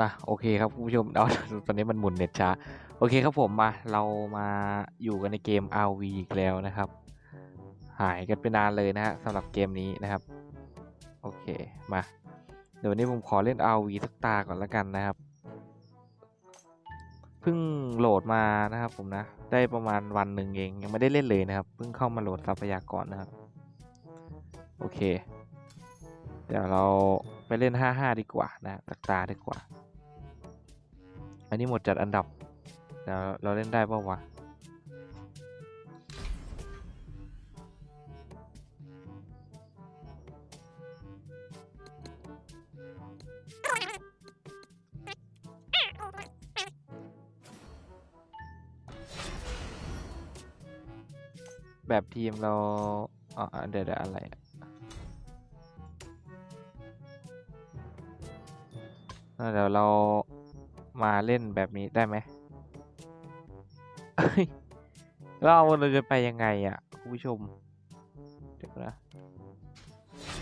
มาโอเคครับคุณผู้ชมเอาตอนนี้มันหมุนเน็ตช้า โอเคครับผมมาเรามาอยู่กันในเกม RV อีกแล้วนะครับ หายกันไปนานเลยนะฮะสำหรับเกมนี้นะครับ โอเคมา เดี๋ยววันนี้ผมขอเล่น RV สักตาก่อนละกันนะครับเพิ่งโหลดมานะครับ ผมนะ ได้ประมาณวันหนึ่งเองยังไม่ได้เล่นเลยนะครับเพิ่งเข้ามาโหลดทรัพยากรนะครับ โอเค เดี๋ยวเราไปเล่น 5-5 ดีกว่านะตักตาดีกว่า อันนี้หมดจัดอันดับเดี๋ยวเราเล่นได้ป่าวะแบบทีมเราอ๋อเดี๋ยวเดี๋ยวอะไร เดี๋ยวเรา มาเล่นแบบนี้ได้ไหมเราเราจะไปยังไงอะคุณผู้ชมเดี๋ยวนะ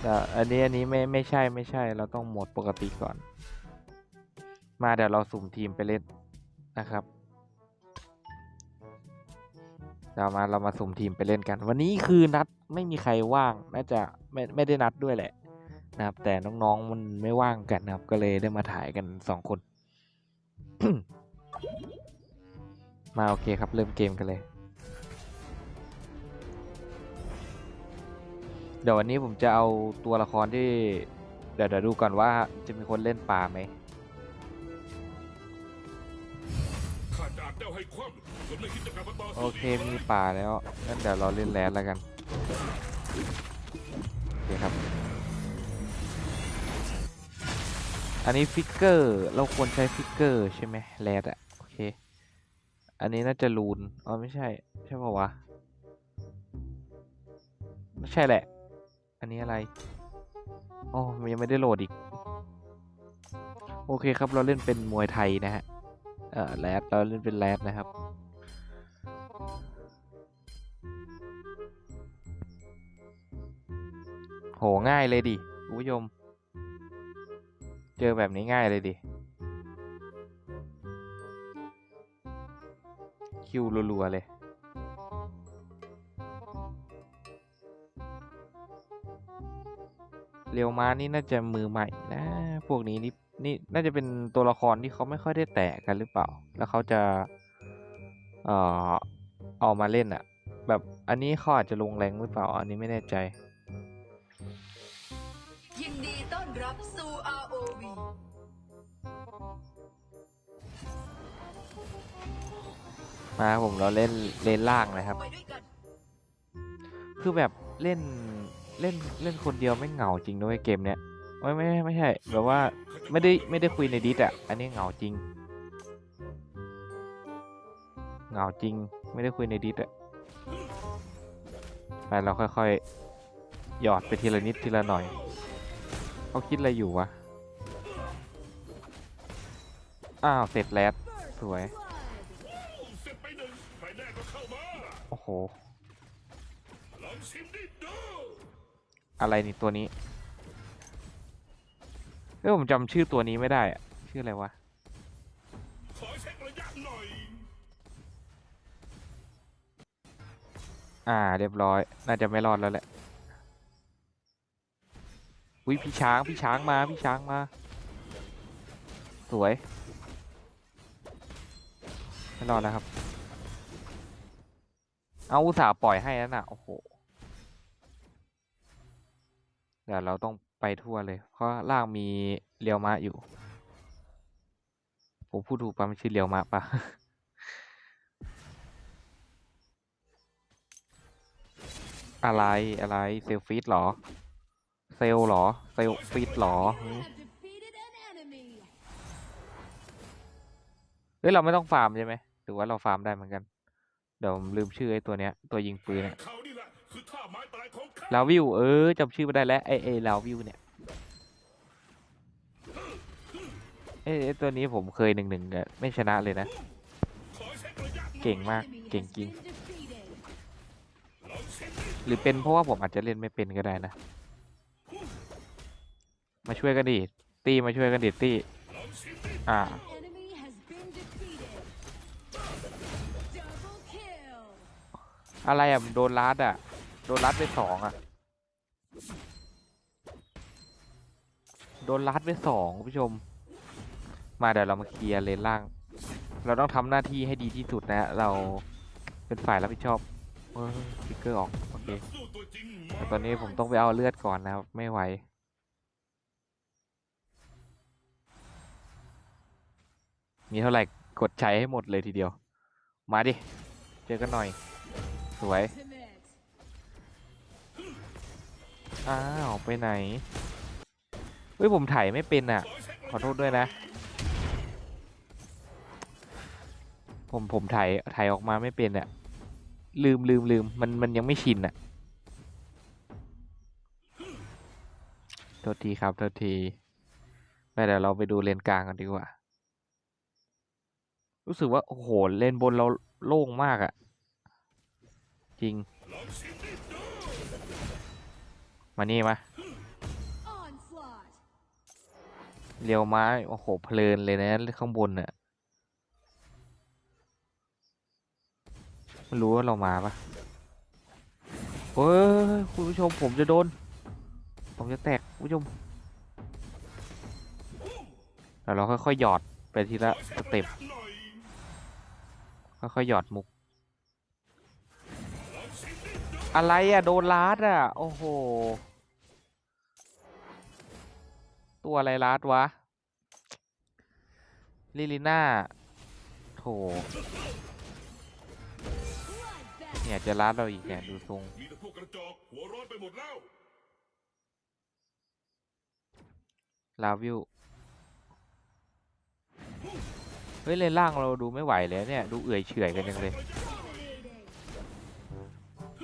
แต่อันนี้อันนี้ไม่ไม่ใช่ไม่ใช่ เราต้องโหมดปกติก่อน มาเดี๋ยวเราสุ่มทีมไปเล่นนะครับเรามาเรามาสุ่มทีมไปเล่นกัน วันนี้คือนัดไม่มีใครว่างน่าจะไม่ไม่ได้นัดด้วยแหละนะครับ แต่น้องๆมันไม่ว่างกันนะครับ ก็เลยได้มาถ่ายกันสองคน มาโอเคครับ เริ่มเกมกันเลย เดี๋ยววันนี้ผมจะเอาตัวละครที่ เดี๋ยวเดี๋ยวดูก่อนว่าจะมีคนเล่นป่าไหมข้าจากเจ้าให้คว่ำจนไม่คิดจะกลับมาต่อสู้โอเคมีป่าแล้วงั้นเดี๋ยวเราเล่นแรดแล้วกัน อันนี้ฟิกเกอร์ เราควรใช้ฟิกเกอร์ใช่ไหมแรดอะโอเค อันนี้น่าจะลูนอ๋อไม่ใช่ ใช่ป่าวะไม่ใช่แหละ อันนี้อะไรอ้มันยังไม่ได้โหลดอีก โอเคครับเราเล่นเป็นมวยไทยนะฮะ เออแรดเราเล่นเป็นแรดนะครับโหง่ายเลยดิคุณผู้ชม เจอแบบนี้ง่ายเลยดิ คิวรัวๆเลย เรียวมานี่น่าจะมือใหม่นะ พวกนี้นี่นี่น่าจะเป็นตัวละครที่เขาไม่ค่อยได้แตะกันหรือเปล่า แล้วเขาจะเอ่อเอามาเล่นอะแบบอันนี้เขาอาจจะลงแรงหรือเปล่า อันนี้ไม่แน่ใจ ยินดีต้อนรับสู่ RO มาครับผมเราเล่นเลนล่างนะครับ คือแบบเล่นเล่นเล่นคนเดียวไม่เหงาจริงด้วยเกมเนี้ยไม่ไม่ไม่ใช่แบบว่าไม่ได้ไม่ได้คุยในดิสอะอันนี้เหงาจริงเหงาจริงไม่ได้คุยในดิสอะไปเราค่อยๆ หยอดไปทีละนิดทีละหน่อยเขาคิดอะไรอยู่วะอ้าวเสร็จแล้วสวย อ้โห อะไรนี่ตัวนี้เอ้ยผมจำชื่อตัวนี้ไม่ได้อะชื่ออะไรวะขอเช็คระยะหน่อยอ่า เรียบร้อย น่าจะไม่รอดแล้วแหละอุ้ยพี่ช้างพี่ช้างมาพี่ช้างมา สวยไม่รอดแล้วครับ เอาอุตส่าห์ปล่อยให้แล้วนะโอ้โห เดี๋ยวเราต้องไปทั่วเลย เพราะล่างมีเรียวมะอยู่ ผมพูดถูกปะไม่ใช่เรียวมะปะอะไรอะไรเซลฟีดหรอ เซลหรอ เซลฟีดหรอเฮ้ยเราไม่ต้องฟาร์มใช่ไหมหรือว่าเราฟาร์มได้เหมือนกัน เดี๋ยวผมลืมชื่อไอ้ตัวเนี้ยตัวยิงปืนเนี่ยเขานี่แหละคือท่าไม้ตายของข้าลาวิวเออจำชื่อไม่ได้แล้วไอไอลาวิวเนี่ยเอ้ยไอ้ตัวนี้ผมเคยหนึ่งหนึ่งไม่ชนะเลยนะขอเช็คระยะหน่อยเก่งมากเก่งจริงลองชิมดิหรือเป็นเพราะว่าผมอาจจะเล่นไม่เป็นก็ได้นะ มาช่วยกันดิตีมาช่วยกันดิตีลองอ่า อะไรอะมันโดนลัดอะ โดนลัดไปสองอะ โดนลัดไปสองคุณผู้ชม มาเดี๋ยวเรามาเคลียร์เลนล่าง เราต้องทำหน้าที่ให้ดีที่สุดนะเราเป็นฝ่ายรับผิดชอบเออสติ๊กเกอร์ออก โอเคแต่ตอนนี้ผมต้องไปเอาเลือดก่อนนะครับ ไม่ไหวมีเท่าไหร่กดใช้ให้หมดเลยทีเดียว มาดิ เจอกันหน่อย สวย อ้าว ไปไหน เฮ้ย ผมถ่ายไม่เป็นอะ ขอโทษด้วยนะ ผมผมถ่ายถ่ายออกมาไม่เป็นอะ ลืมลืมลืมมันมันยังไม่ชินอะ โทษทีครับ โทษทีไปเดี๋ยวเราไปดูเลนกลางกันดีกว่า รู้สึกว่า โอ้โห เลนบนเราโล่งมากอะ จริง มานี่มาเรียวไม้โอ้โห เพลินเลยนะข้างบนน่ะไม่รู้ว่าเรามาปะเฮ้ยคุณผู้ชมผมจะโดน ผมจะแตกคุณผู้ชมแล้วเราค่อยๆหยอดไปทีละสเต็ปค่อยๆหยอดมุก อะไรอะโดนลาดอะโอ้โห ตัวอะไรลาดวะ ลิลิน่าโถเนี่ยจะลาดเราอีกเนี่ยดูทรงมีแต่พวกกระจอกหัวร้อนไปหมดแล้ว ลาวิวเฮ้ยเลนล่างเราดูไม่ไหวแล้วเนี่ย ดูเอื่อยเฉื่อยกันยังเลย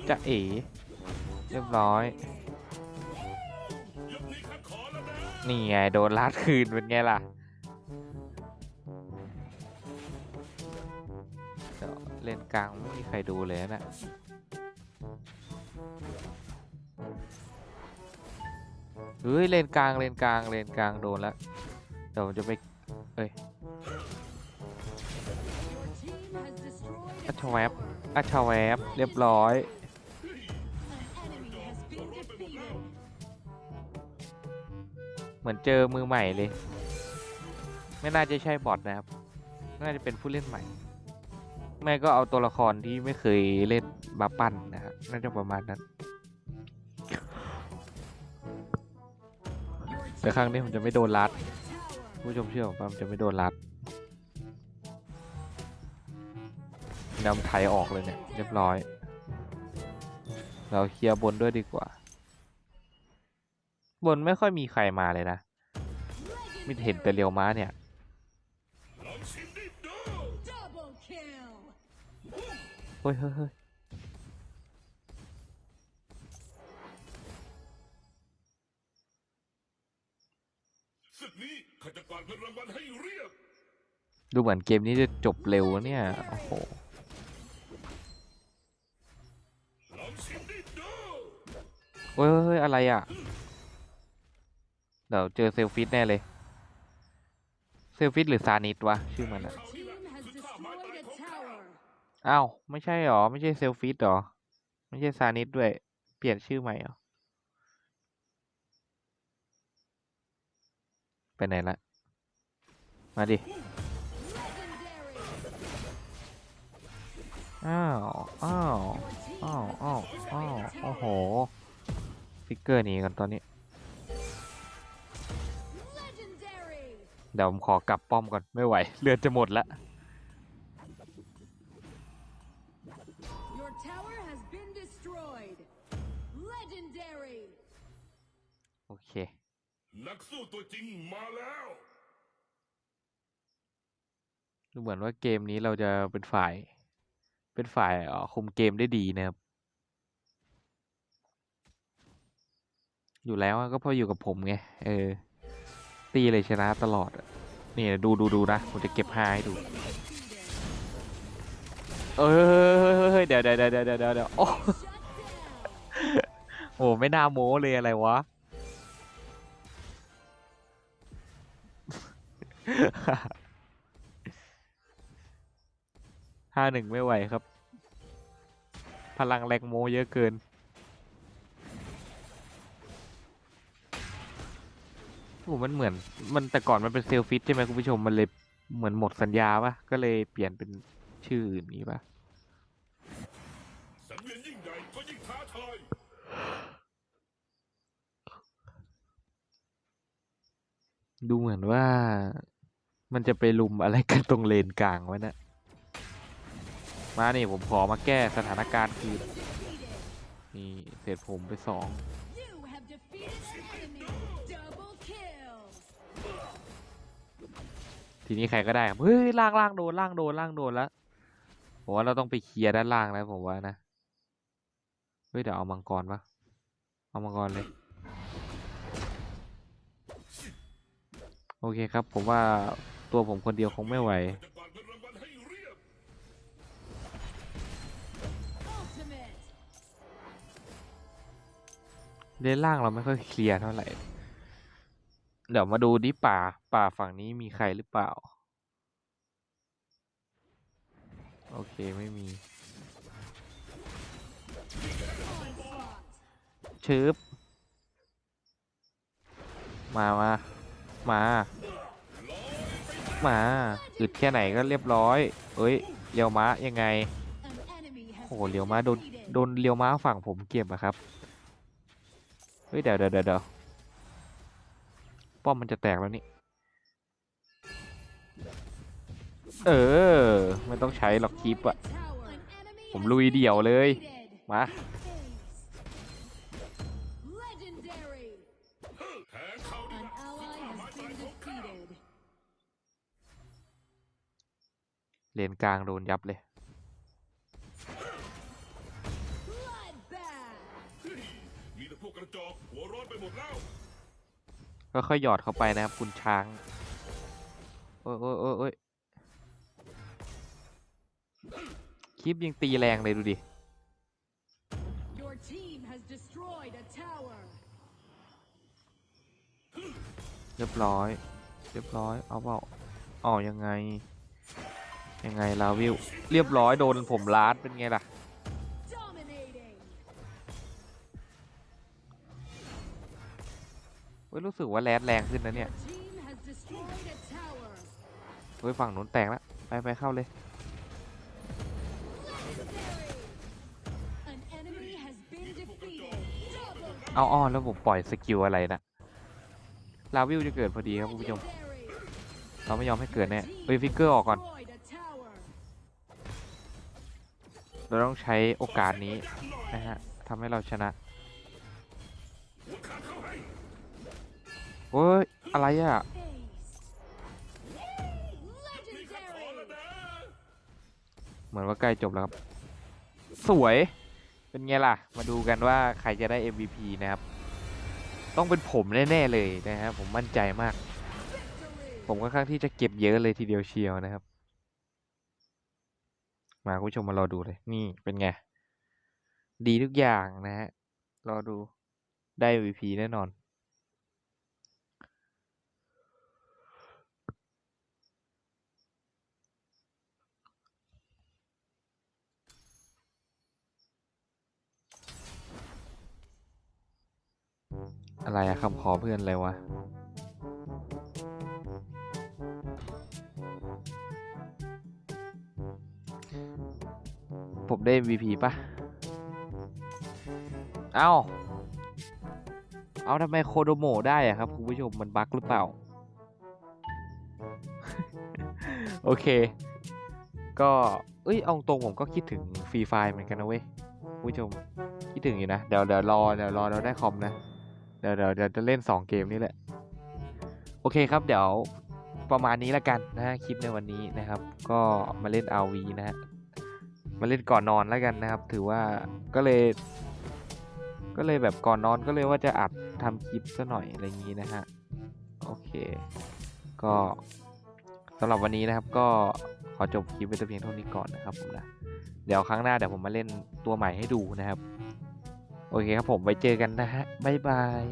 จะเอ๋เรียบร้อย นี่ไงโดนลาดคืนเป็นไงล่ะเดี๋ยวเลนกลางไม่มีใครดูเลยนะเฮ้ยเลนกลางเลนกลางเลนกลางโดนแล้วเดี๋ยวจะไปเอ้ยอัชแวบอัชแวบเรียบร้อย เหมือนเจอมือใหม่เลย ไม่น่าจะใช่บอทนะครับ น่าจะเป็นผู้เล่นใหม่ไม่ก็เอาตัวละครที่ไม่เคยเล่นมาปั้นนะครับน่าจะประมาณนั้นแต่ครั้งนี้ผมจะไม่โดนลัด ผู้ชมเชื่อผมป่ะผมจะไม่โดนรัดนำไถออกเลยเนี่ยเรียบร้อย เราเคลียร์บนด้วยดีกว่า บนไม่ค่อยมีใครมาเลยนะไมีเห็นแต่เรียวม้าเนี่ยลองชิมดิดู Double kill. เฮ้ยเฮ้ยเฮ้ยศึกนี้ข้าจะกวาดเงินรางวัลให้เรียบดูเหมือนเกมนี้จะจบเร็วนะเนี่ย โอ้โหลองชิมดิดูเฮ้ยเฮ้ยเฮ้ย อะไรอะเดี๋ยวเจอเซลฟิตแน่เลย เซลฟิตหรือซานิดวะ ชื่อมันอะอ้าว ไม่ใช่หรอ ไม่ใช่เซลฟิตหรอ ไม่ใช่ซานิดด้วย เปลี่ยนชื่อใหม่หรอ ไปไหนละ มาดิ อ้าว อ้าว อ้าว อ้าว อ้าว โอ้โห ฟิกเกอร์หนีกันตอนนี้ เดี๋ยวผมขอกลับป้อมก่อนไม่ไหว เลือดจะหมดละ Your tower has been destroyed. Legendary. โอเคนักสู้ตัวจริงมาแล้วดูเหมือนว่าเกมนี้เราจะเป็นฝ่าย เป็นฝ่ายเอ่อคุมเกมได้ดีนะครับ อยู่แล้วอะก็เพราะอยู่กับผมไง เออ ตีเลยชนะตลอดนี่ดูดูดูนะผมจะเก็บไฮให้ดูเออเดี๋ยวเดี๋ยวเดี๋ยวเดี๋ยวเดี๋ยวเดี๋ยวโอ้โหไม่น่าโม้เลยอะไรวะห้าหนึ่งไม่ไหวครับ พลังแรงโมเยอะเกิน โอ้มันเหมือน มันแต่ก่อนมันเป็นเซลฟิตใช่ไหมคุณผู้ชม มันเลยเหมือนหมดสัญญาปะก็เลยเปลี่ยนเป็นชื่ออื่นนี้ปะสังเวียนยิ่งใหญ่ก็ยิ่งท้าทายดูเหมือนว่ามันจะไปลุมอะไรกันตรงเลนกลางไว้นะมานี่ผมขอมาแก้สถานการณ์คืนนี่เสร็จผมไปสอง ทีนี้ใครก็ได้ครับเฮ้ยล่างล่างโดนล่างโดนล่างโดนแล้วผมว่าเราต้องไปเคลียร์ด้านล่างแล้วผมว่านะเฮ้ยเดี๋ยวเอามังกรปะเอามังกรเลยโอเคครับ ผมว่าตัวผมคนเดียวคงไม่ไหวเงินรางวัลให้เรียบ Ultimate. เลนล่างเราไม่ค่อยเคลียร์เท่าไหร่ เดี๋ยวมาดูดิป่า ป่าฝั่งนี้มีใครหรือเปล่า โอเคไม่มีชืบมามามามาอึดแค่ไหนก็เรียบร้อย เอ้ยเลียวม้ายังไงโอ้โหเลียวม้าโดนโดนเลียวม้าฝั่งผมเก็บอะครับ เฮ้ยเดี๋ยวเดี๋ยวเดี๋ยว ป้อมมันจะแตกแล้วนี่ เออ ไม่ต้องใช้หรอกคลิปอะผมลุยเดี่ยวเลย มา เลนกลางโดนยับเลยมีแต่พวกกระจอกหัวร้อนไปหมดแล้ว ก็ค่อยหยอดเข้าไปนะครับคุณช้าง โอ้ยโอ้ยโอ้ยโอ้ยคลิปยังตีแรงเลยดูดิ Your team has destroyed a tower. เรียบร้อย เรียบร้อย เอาเปล่าอ๋อยังไง ยังไงลาวิว เรียบร้อยโดนผมลาดเป็นไงล่ะ ฮ้ยรู้สึกว่าแรดแรงขึ้นนะเนี่ยเฮ้ยฝั่งนู้นแตกแล้วไปไปเข้าเลยเอาอ้อแล้วผมปล่อยสกิลอะไรนะลาวิวจะเกิดพอดีครับคุณผู้ชมเราไม่ยอมให้เกิดแน่เฮ้ยฟิกเกอร์ออกก่อน เราต้องใช้โอกาสนี้นะฮะทำให้เราชนะ เฮ้ยอะไรอะเหมือนว่าใกล้จบแล้วครับ สวยเป็นไงล่ะ มาดูกันว่าใครจะได้ MVP นะครับ ต้องเป็นผมแน่ๆเลยนะฮะผมมั่นใจมาก ผมค่อนข้างที่จะเก็บเยอะเลยทีเดียวเชียวนะครับ มาคุณผู้ชมมารอดูเลย นี่เป็นไง ดีทุกอย่างนะฮะรอดูได้ MVP แน่นอน อะไรอะคำขอเพื่อนอะไรวะผมได้ MVP ปะเอาเอาทำไมโคโดโมได้อะครับ คุณผู้ชม มันบั๊กหรือเปล่า โอเค ก็ เอ้ย เอาตรงผมก็คิดถึงฟรีไฟเหมือนกันนะเว้ย คุณผู้ชม คิดถึงอยู่นะ เดี๋ยวเดี๋ยวรอ เดี๋ยวรอเราได้คอมนะ เดี๋ยวเดี๋ยวเดี๋ยวจะเล่น 2 เกมนี้แหละ โอเคครับเดี๋ยวประมาณนี้ละกันนะฮะคลิปในวันนี้นะครับ ก็มาเล่น RV นะฮะมาเล่นก่อนนอนแล้วกันนะครับ ถือว่าก็เลย ก็เลยแบบก่อนนอนก็เลยว่าจะอัดทำคลิปซะหน่อยอะไรอย่างนี้นะฮะโอเค ก็สำหรับวันนี้นะครับ ก็ขอจบคลิปไว้แต่เพียงเท่านี้ก่อนนะครับผมนะเดี๋ยวครั้งหน้าเดี๋ยวผมมาเล่นตัวใหม่ให้ดูนะครับ โอเคครับผมไว้เจอกันนะฮะบ๊ายบาย